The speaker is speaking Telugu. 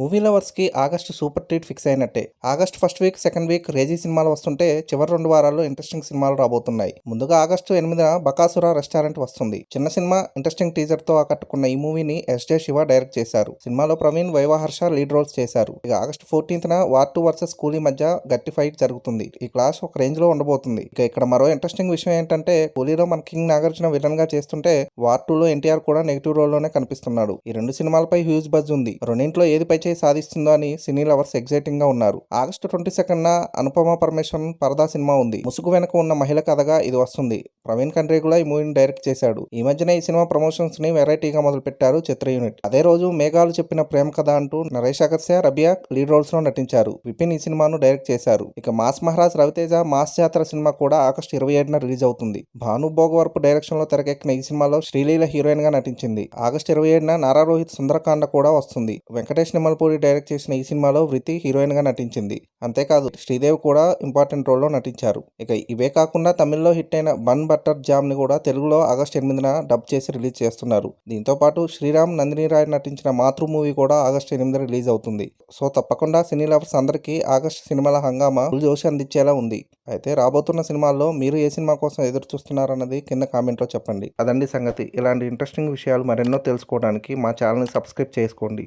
మూవీ లవర్స్కి ఆగస్ట్ సూపర్ ట్రీట్ ఫిక్స్ అయినట్టే. August first week second week crazy సినిమాలు వస్తుంటే చివరి రెండు వారాల్లో ఇంట్రెస్టింగ్ సినిమాలు రాబోతున్నాయి. ముందుగా ఆగస్టు ఎనిమిదిన బకాసుర రెస్టారెంట్ వస్తుంది. చిన్న సినిమా ఇంట్రెస్టింగ్ టీజర్తో ఆకట్టుకున్న ఈ మూవీని ఎస్జే శివ డైరెక్ట్ చేశారు. సినిమాలో ప్రవీణ్ వైవాహర్ష లీడ్ రోల్స్ చేశారు. ఇక ఆగస్ట్ ఫోర్టీన్త్ న వార్ టూ వర్సెస్ కూలీ మధ్య గట్టి ఫైట్ జరుగుతుంది. ఈ క్లాస్ ఒక రేంజ్లో ఉండబోతుంది. ఇక ఇక్కడ మరో ఇంట్రెస్టింగ్ విషయం ఏంటంటే కూలీలో మన కింగ్ నాగార్జున విలన్గా చేస్తుంటే వార్ టూ లో ఎన్టీఆర్ కూడా నెగిటివ్ రోల్లోనే కనిపిస్తున్నాడు. ఈ రెండు సినిమాలపై హ్యూజ్ బజ్ ఉంది. రెండింటిలో ఏది పై చేయి సాధిస్తుందో అని సినీ లవర్స్ ఎగ్జైటింగ్గా ఉన్నారు. ఆగస్టు ట్వంటీ సెకండ్ న అనుపమ పరమేశ్వరన్ పరదా సినిమా ఉంది. ముసుగు వెనక ఉన్న మహిళ కథగా ఇది వస్తుంది. ప్రవీణ్ కండ్రేగుల ఈ మూవీని డైరెక్ట్ చేశాడు. ఈ మధ్యన ఈ సినిమా ప్రమోషన్స్ని వెరైటీగా మొదలు పెట్టారు చిత్ర యూనిట్. అదే రోజు మేఘాలు చెప్పిన ప్రేమ కథ అంటూ నరేష్ అగర్సే రబియా లీడ్ రోల్స్లో నటించారు. విపిన్ ఈ సినిమాను డైరెక్ట్ చేశారు. ఇక mass Maharaj Raviteja mass Jathara cinema కూడా ఆగస్టు ఇరవై ఏడున రిలీజ్ అవుతుంది. భాను భోగవరపు డైరెక్షన్లో తెరకెక్కిన ఈ సినిమాలో శ్రీలీల హీరోయిన్గా నటించింది. ఆగస్టు ఇరవై ఏడున నారా రోహిత్ సుందరకాండ కూడా వస్తుంది. వెంకటేష్ పూరి డైరెక్ట్ చేసిన ఈ సినిమాలో వృత్తి హీరోయిన్గా నటించింది. అంతేకాదు శ్రీదేవి కూడా ఇంపార్టెంట్ రోల్లో నటించారు. ఇక ఇవే కాకుండా తమిళ్ళో హిట్ అయిన బన్ బట్టర్ జామ్ని కూడా తెలుగులో ఆగస్ట్ ఎనిమిదిన డబ్ చేసి రిలీజ్ చేస్తున్నారు. దీంతో పాటు శ్రీరామ్ నందిని రాయ్ నటించిన మాతృ మూవీ కూడా ఆగస్ట్ ఎనిమిది రిలీజ్ అవుతుంది. సో తప్పకుండా సినీ లవర్స్ అందరికీ ఆగస్ట్ సినిమాల హంగామా ఫుల్ జోషి అందించేలా ఉంది. అయితే రాబోతున్న సినిమాల్లో మీరు ఏ సినిమా కోసం ఎదురు చూస్తున్నారన్నది కింద కామెంట్లో చెప్పండి. అదండి సంగతి. ఇలాంటి ఇంట్రెస్టింగ్ విషయాలు మరెన్నో తెలుసుకోవడానికి మా ఛానల్ని సబ్స్క్రైబ్ చేసుకోండి.